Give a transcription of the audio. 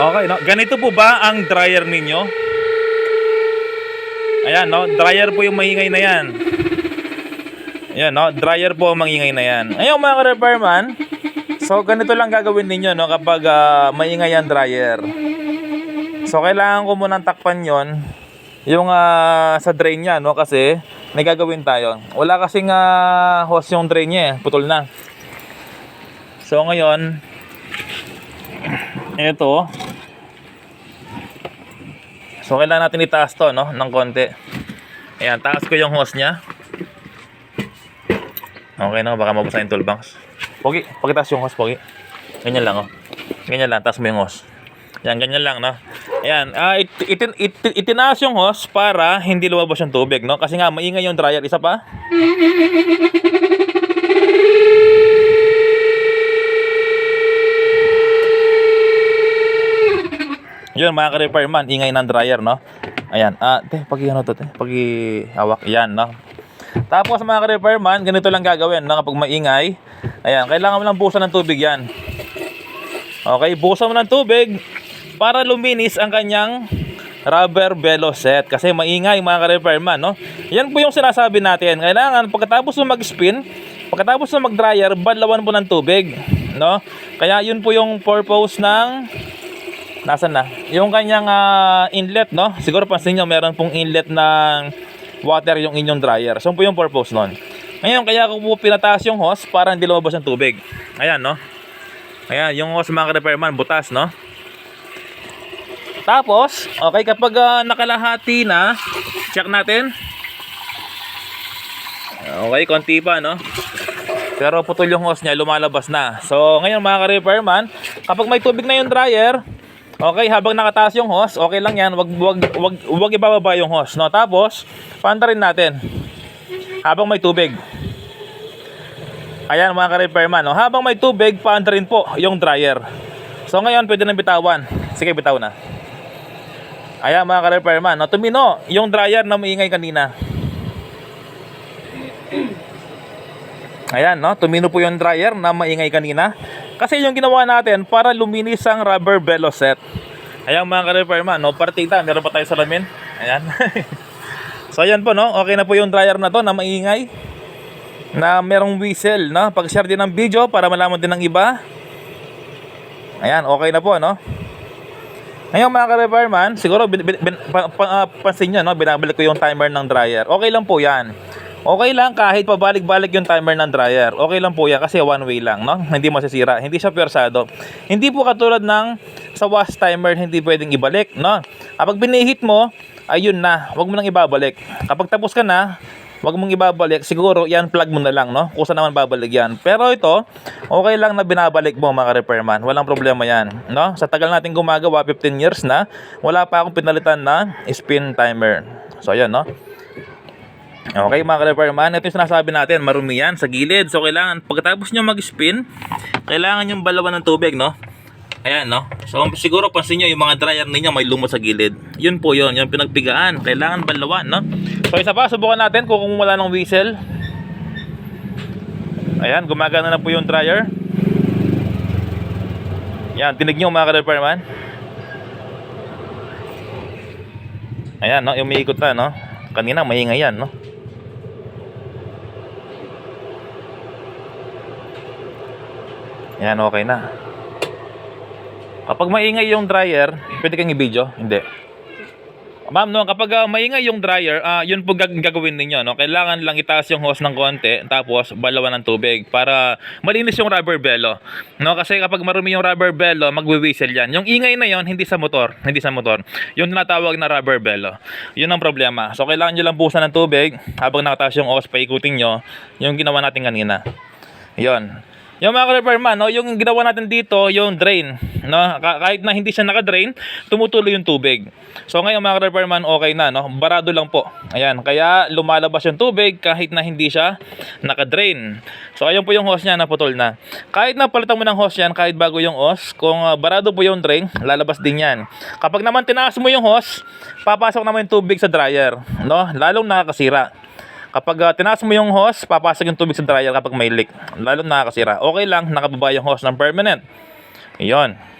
Okay, no? Ganito po ba ang dryer ninyo? Ayan, no? Dryer po yung maingay na yan. Ayan, no? Dryer po ang maingay na yan. Ayun, mga ka-repairman. So, ganito lang gagawin ninyo, no? Kapag ah, maingay ang dryer. So, kailangan ko munang takpan yon yung ah, sa drain niya, no? Kasi, may gagawin tayo. Wala kasing ah, hose yung drain niya, eh. Putol na. So, ngayon, ito. So, kailangan natin itaas to, no? Ng konti. Ayan, taas ko yung hose niya. Okay na, baka mabasa yung toolbox. Pogi, pakitaas yung hose, Pogi. Ganyan lang, oh. Ganyan lang, taas mo yung hose. Yan, ganyan lang, no? Ayan, ah, it, itin, it, itinaas yung hose para hindi lumabas yung tubig, no? Kasi nga, maingay yung dryer. Isa pa. Yun, mga ka-repairman, ingay ng dryer, no? Ayan, ah, te, pag ano to, te, pag hawak, yan, no? Tapos mga ka-repairman, ganito lang gagawin, no? Kapag maingay, ayan, kailangan mo lang busan ng tubig yan. Okay, busan mo ng tubig para luminis ang kanyang rubber bellow set. Kasi maingay mga ka-repairman, no? Yan po yung sinasabi natin. Kailangan, pagkatapos mo mag-spin, pagkatapos mo mag-dryer, badlawan po ng tubig, no? Kaya yun po yung purpose ng Nasaan na? Yung kanyang ah, inlet, no? Siguro pansin nyo, meron pong inlet ng water yung inyong dryer. So, po yung purpose nun. Ngayon, kaya ko po pinataas yung hose para hindi lumabas yung tubig. Ayan, no? Ayan, yung hose mga repairman, butas, no? Tapos, okay, kapag ah, nakalahati na, check natin. Okay, konti pa, no? Pero putol yung hose niya, lumalabas na. So, ngayon mga ka-repairman, kapag may tubig na yung dryer, okay, habang nakataas yung hose, okay lang yan, wag, wag, wag, wag ibababa yung hose, no? Tapos, panda rin natin, habang may tubig. Ayan mga ka-repairman, no? habang may tubig, panda rin po yung dryer. So, ngayon, pwede na bitawan. Sige, bitaw na. Ayan mga ka-repairman, no? tumino yung dryer na maingay kanina. Ayan, no? Tumino po yung dryer na maingay kanina. Kasi yung ginawa natin para luminis ang rubber bellow set. Ayan mga ka-repairman, no? Partita, meron pa tayo salamin. Ayan. so ayan po, no? Okay na po yung dryer na to na maingay. Na merong whistle, no? Pag-share din ng video para malaman din ng iba. Ayan, okay na po, no? Ngayon mga ka-repairman, siguro bin, bin, bin, pa, pa, ah, pansin nyo, no? binabalik ko yung timer ng dryer. Okay lang po yan. Okay lang kahit pabalik-balik yung timer ng dryer. Okay lang po yan kasi one way lang, no? Hindi masisira. Hindi siya pwersado. Hindi po katulad ng sa wash timer, hindi pwedeng ibalik, no? Kapag binihit mo, ayun na. Huwag mo nang ibabalik. Kapag tapos ka na, Huwag mong ibabalik, siguro yan plug mo na lang, no? Kusa naman babalik yan. Pero ito, okay lang na binabalik mo mga repairman. Walang problema yan, no? Sa tagal natin gumagawa, 15 years na, wala pa akong pinalitan na spin timer. So, ayan, no? Okay mga ka-repairman, ito yung sinasabi natin, marumi yan sa gilid. So kailangan, pagkatapos nyo mag-spin, kailangan yung balawan ng tubig, no? Ayan, no? So siguro pansin nyo, yung mga dryer ninyo may lumot sa gilid. Yun po yun, yung pinagpigaan. Kailangan balawan, no? So isa pa, subukan natin kung wala ng whistle. Ayan, gumagana na po yung dryer. Yan, tinig nyo mga ka-repairman. Ayan, no? Umiikot na, no? Kanina, maingay yan, no? Yan, okay na. Kapag maingay yung dryer, pwede kang i-video? Hindi. Ma'am, no, kapag ah, maingay yung dryer, ah, yun po gag- gagawin ninyo. No? Kailangan lang itaas yung hose ng konti, tapos balawan ng tubig para malinis yung rubber bello. No? Kasi kapag marumi yung rubber bello, magwi-whistle yan. Yung ingay na yon hindi sa motor. Hindi sa motor. Yung tinatawag na rubber bello. Yun ang problema. So, kailangan nyo lang busan ng tubig habang nakataas yung hose, paikutin nyo yung ginawa natin kanina. Yon. Yung mga repairman, no, yung ginawa natin dito, yung drain, no, ka- kahit na hindi siya naka-drain, tumutuloy yung tubig. So ngayon mga repairman, okay na, no, barado lang po. Ayan, kaya lumalabas yung tubig kahit na hindi siya naka-drain. So ayun po yung hose niya, naputol na. Kahit na palitan mo ng hose yan, kahit bago yung hose, kung ah, barado po yung drain, lalabas din yan. Kapag naman tinaas mo yung hose, papasok naman yung tubig sa dryer, no, lalong nakakasira. Kapag uh, tinaas mo yung hose, papasok yung tubig sa dryer kapag may leak. Lalo nakakasira. Okay lang, nakababa yung hose ng permanent. Iyon.